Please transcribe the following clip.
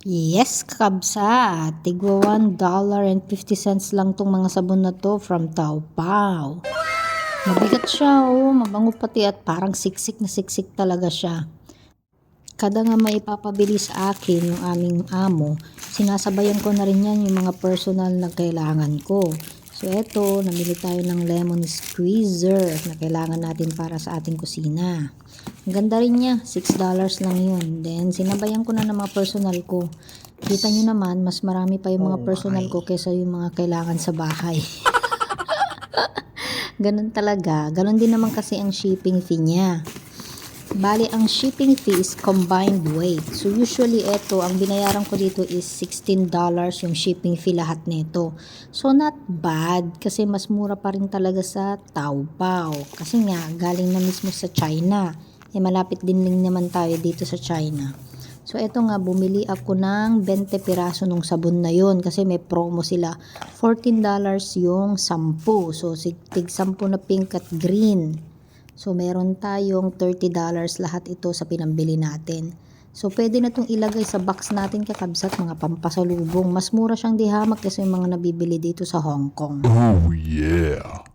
Yes, kakabsa. Tigwa $1.50 lang tong mga sabon na to from Taobao. Mabigat siya, oh. Mabango pati at parang siksik na siksik talaga siya. Kada nga may ipapabili sa akin yung aming amo, sinasabayan ko na rin yan yung mga personal na kailangan ko. So eto, namili tayo ng lemon squeezer na kailangan natin para sa ating kusina. Ang ganda rin niya, $6 lang yun. Then sinabayan ko na ng mga personal ko. Kita nyo naman, mas marami pa yung mga personal ko kaysa yung mga kailangan sa bahay. Ganun talaga. Ganun din naman kasi ang shipping fee niya. Bali, ang shipping fee is combined weight. So, usually, ito, ang binayaran ko dito is $16 yung shipping fee lahat nito. So, not bad. Kasi mas mura pa rin talaga sa Taobao. Kasi nga, galing na mismo sa China. Eh, malapit din lang naman tayo dito sa China. So, eto nga, bumili ako ng 20 piraso nung sabon na yon kasi may promo sila. $14 yung 10. So, tig 10 na pink at green. So, meron tayong $30 lahat ito sa pinambili natin. So, pwede na itong ilagay sa box natin kakabsat mga pampasalubong. Mas mura siyang dihamak kasi yung mga nabibili dito sa Hong Kong. Oh yeah.